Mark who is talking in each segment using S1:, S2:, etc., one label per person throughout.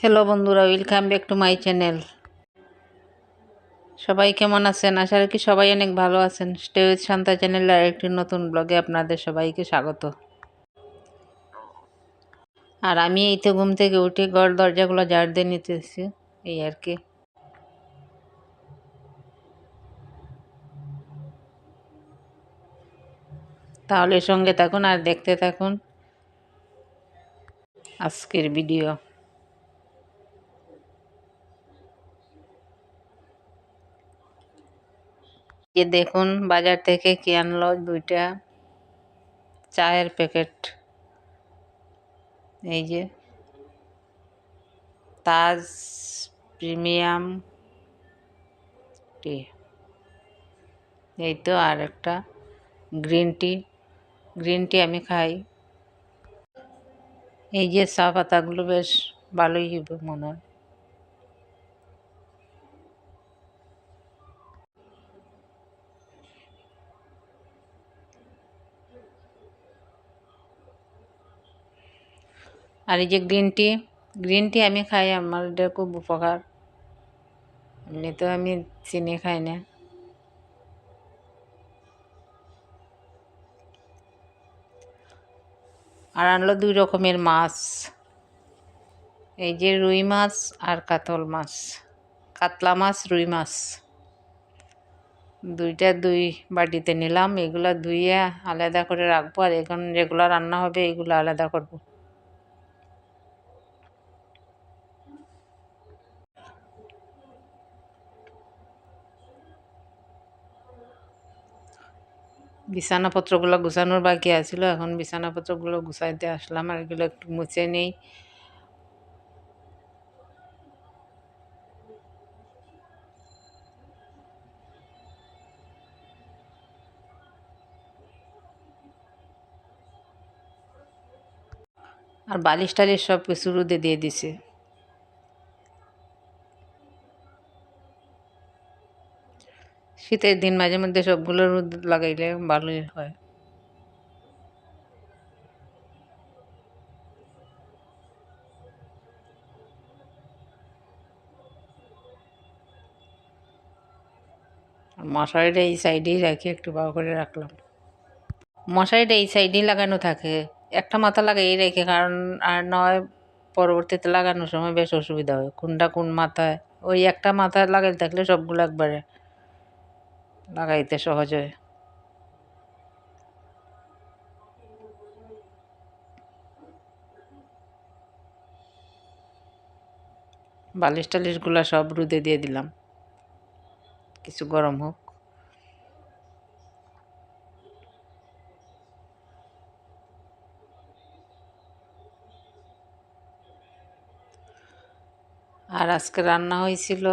S1: Hello বন্ধুরা welcome back to my channel সবাই কেমন আছেন? আশা রাখি সবাই অনেক ভালো আছেন। স্টে উইথ শান্তা চ্যানেলের আরেকটি নতুন ব্লগে আপনাদের সবাইকে স্বাগত। আর আমি এই তো ঘুম থেকে উঠে ঘর দরজাগুলো ঝাড় দিয়ে নিতেছি, এই আর কি। তাহলে সঙ্গে থাকুন আর দেখতে থাকুন আজকের ভিডিও যে দেখুন, বাজার থেকে কি আনলো? দুইটা চায়ের প্যাকেট। এই যে, তাজ প্রিমিয়াম টি। এই তো আর একটা গ্রিন টি। গ্রিন টি আমি খাই। এই যে চা পাতাগুলো বেশ ভালোই মনে হয়। আর এই যে গ্রিন টি গ্রিন টি আমি খাই আমার এটা খুব উপকার। এমনিতেও আমি চিনি খাই না। আর আনলো দুই রকমের মাছ। এই যে রুই মাছ আর কাতল মাছ। কাতলা মাছ, রুই মাছ। দুইটা দুই বাটিতে নিলাম, এগুলো ধুইয়ে আলাদা করে রাখব, আর এখন যেগুলো রান্না হবে, এগুলো আলাদা করব। বিছানাপত্রগুলো গুছানোর বাকি আছিল। এখন বিছানাপত্রগুলো গুছাইতে আসলাম আর এগুলো একটু মুছে নেই। আর বালিশ টালিশ সব কিছু রোদে দিয়ে দিছে। শীতের দিন মাঝে মধ্যে সবগুলো রোদ লাগাইলে ভালোই হয়। মশারিটা এই সাইডেই রাখি, একটু ভালো করে রাখলাম। মশারিটা এই সাইডেই লাগানো থাকে, একটা মাথা লাগাই রেখে, কারণ আর নয়, পরবর্তীতে লাগানোর সময় বেশ অসুবিধা হয়। কোনটা কোন মাথায়, ওই একটা মাথায় লাগাই থাকলে সবগুলো একবারে লাগাইতে সহজ হয়। বালিশ টালিশগুলো সব রুদে দিয়ে দিলাম। কিছু গরম হোক। আর আজকে রান্না হয়েছিল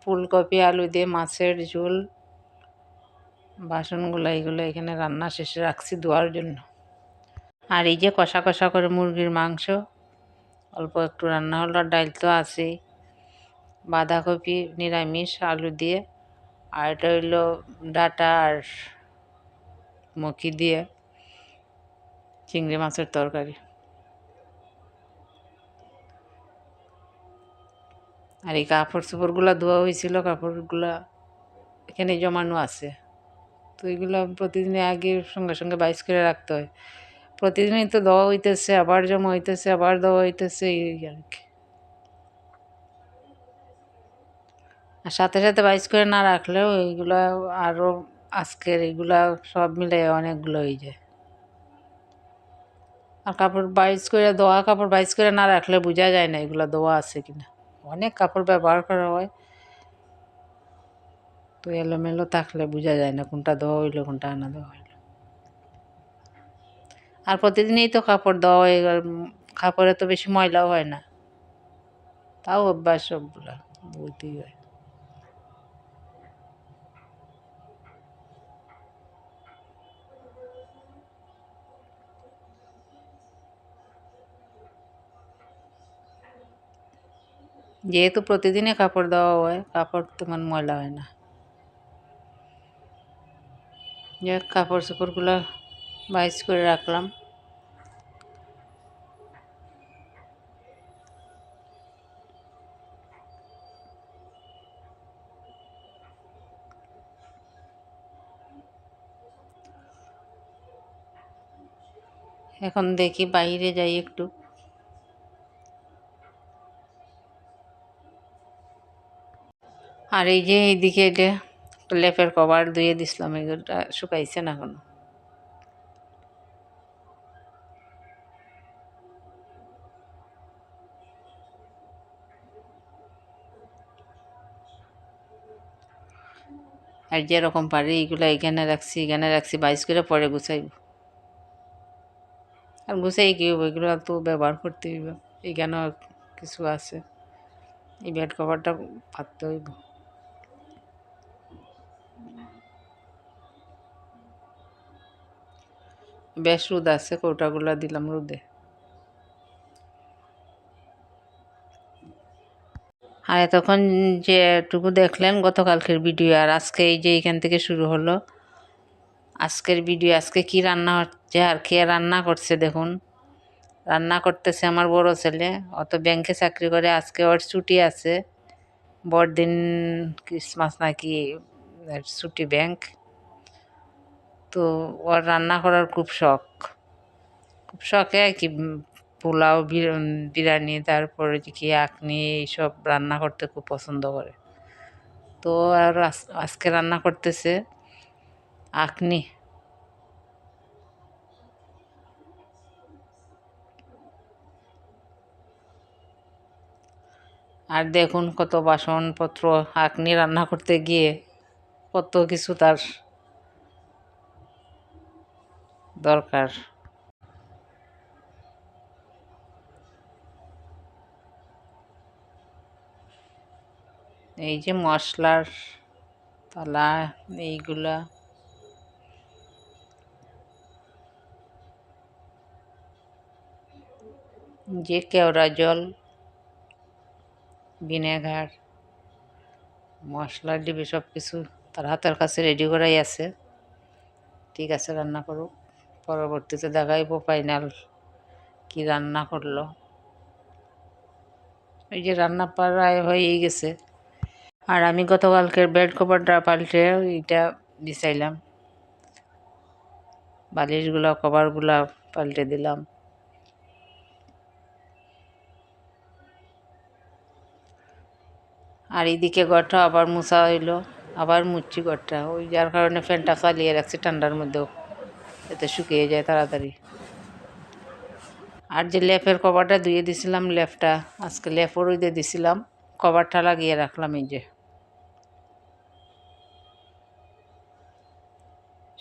S1: ফুলকপি, আলু দিয়ে মাছের ঝোল। বাসনগুলো এইগুলো এখানে রান্না শেষে রাখছি ধোয়ার জন্য। আর এই যে কষা কষা করে মুরগির মাংস, অল্প একটু রান্না হলো ডাল তো আছে। বাঁধাকপি, নিরামিষ, আলু দিয়ে, আর এটা হইল ডাটা আর মুখি দিয়ে চিংড়ি মাছের তরকারি। আর এই কাপড় চোপড়গুলো ধোয়া হয়েছিল, কাপড়গুলা এখানে জমানো আছে। তো এগুলো প্রতিদিন আগে সঙ্গে সঙ্গে বাইস করে রাখতে হয়। প্রতিদিনই তো দেওয়া হইতেছে, আবার জমা হইতেছে, আবার দেওয়া হইতেছে, এই আর কি। আর সাথে সাথে বাইস করে না রাখলেও এইগুলো আরও আজকের এইগুলা সব মিলে অনেকগুলো হয়ে যায়। আর কাপড় বাইস করে দোয়া কাপড় বাইস করে না রাখলে বোঝা যায় না এগুলো দোয়া আছে কিনা। অনেক কাপড় ব্যবহার করা হয়। তো এলোমেলো থাকলে বোঝা যায় না কোনটা দেওয়া হইল, কোনটা আনা দেওয়া হইল। আর প্রতিদিনই তো কাপড় দেওয়া হয়ে হয় কাপড়ে তো বেশি ময়লাও হয় না। তাও অভ্যাস সবগুলা বলতেই হয়। যেহেতু প্রতিদিনে কাপড় দেওয়া হয়, কাপড় তেমন ময়লা হয় না। যাক কাপড় চোপড়গুলো বাইস করে রাখলাম। এখন দেখি বাইরে যাই একটু। আর এই যে এইদিকে এটা লেপের কভার ধুয়ে দিছিলাম এগুলোটা শুকাইছে না এখনও। আর যেরকম পারি এইগুলো এখানে রাখছি এখানে রাখছি, বাইশ করে পরে গুছাইব। আর গুছাই কি এগুলো তো ব্যবহার করতে হইব, এখানেও কিছু আছে। এই বেড কভারটা পাততে হইব। বেশ রোদ আছে, কৌটাগুলা দিলাম রোদে। আর এতক্ষণ যেটুকু দেখলেন, গতকালকের ভিডিও, আর আজকে এই যে এখান থেকে শুরু হলো, আজকের ভিডিও, আজকে কি রান্না হচ্ছে, আর কে রান্না করছে দেখুন। রান্না করতেছে আমার বড় ছেলে, অত ব্যাংকে চাকরি করে, আজকে ওর ছুটি আছে। বড়দিন, ক্রিসমাস নাকি ছুটি ব্যাংক। তো ওর রান্না করার খুব শখ। খুব শখে আর কি পোলাও বিরিয়ানি, তারপরে কি আখনি, এইসব রান্না করতে খুব পছন্দ করে। তো আর আজকে রান্না করতেছে আখনি। আর দেখুন কত বাসনপত্র আখনি রান্না করতে গিয়ে, কত কিছু তার দরকার। এই যে মশলার তালা, এইগুলা। যে কেওড়া জল, ভিনেগার মশলা ডিবি সব কিছু তার হাতের কাছে রেডি করাই আছে। ঠিক আছে, রান্না করুক। পরবর্তীতে দেখাইব ফাইনাল কি রান্না করল। এই যে রান্না প্রায় হয়েই গেছে। আর আমি গতকালকের বেড কভারটা পাল্টে এইটা বিছাইলাম। বালিশগুলো, কভারগুলো পাল্টে দিলাম। আর এইদিকে ঘরটা আবার মুছা হইল, আবার মুচ্ছি ঘরটা। ওই যার কারণে ফ্যানটা চালিয়ে রাখছি ঠান্ডার মধ্যেও। এতে শুকিয়ে যায় তাড়াতাড়ি। আর যে লেফের কভারটা ধুয়ে দিছিলাম লেফটা, আজকে লেফও রুইতে দিছিলাম, কভারটা লাগিয়ে রাখলাম এই যে।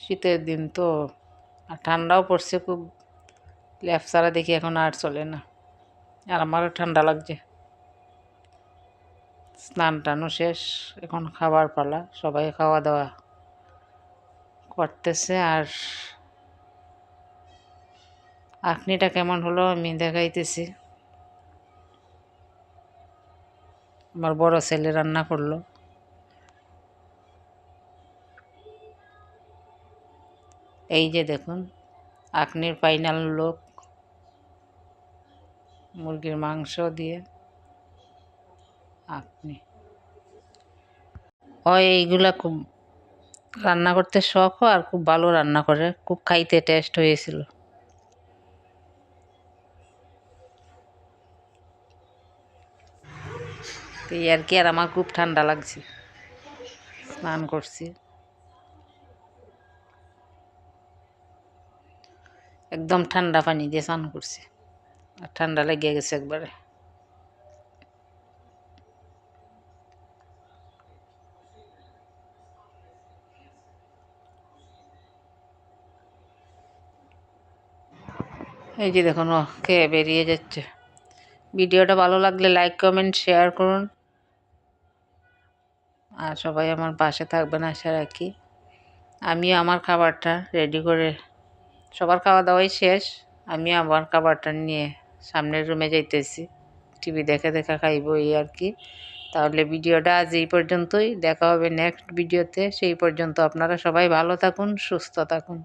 S1: শীতের দিন তো, আর ঠান্ডাও পড়ছে খুব, লেফ ছাড়া দেখি এখন আর চলে না, আর আমারও ঠান্ডা লাগছে। স্নান টানও শেষ, এখন খাবার পালা, সবাই খাওয়া দাওয়া করতেছে, আর আখনিটা কেমন হলো আমি দেখাইতেছি। আমার বড় ছেলে রান্না করল। এই যে দেখুন আখনির ফাইনাল লোক মুরগির মাংস দিয়ে আপনি হয় এইগুলা খুব রান্না করতে শখ আর খুব ভালো রান্না করে, খুব খাইতে টেস্ট হয়েছিল। এই আর কি, আর আমার খুব ঠান্ডা লাগছে। স্নান করছি। একদম ঠান্ডা পানি দিয়ে স্নান করছি। আর ঠান্ডা লেগে গেছে একবারে। এই যে দেখুন, ও খেয়ে বেরিয়ে যাচ্ছে। ভিডিওটা ভালো লাগলে লাইক কমেন্ট শেয়ার করুন। আর সবাই আমার পাশে থাকবেন আশা রাখি। আমি আমার খাবারটা রেডি করে, সবার খাওয়া দাওয়াই শেষ। আমি আমার খাবারটা নিয়ে সামনের রুমে যাইতেছি। টিভি দেখে দেখা খাইব এই আর কি। তাহলে ভিডিওটা আজ এই পর্যন্তই। দেখা হবে নেক্সট ভিডিওতে সেই পর্যন্ত আপনারা সবাই ভালো থাকুন, সুস্থ থাকুন।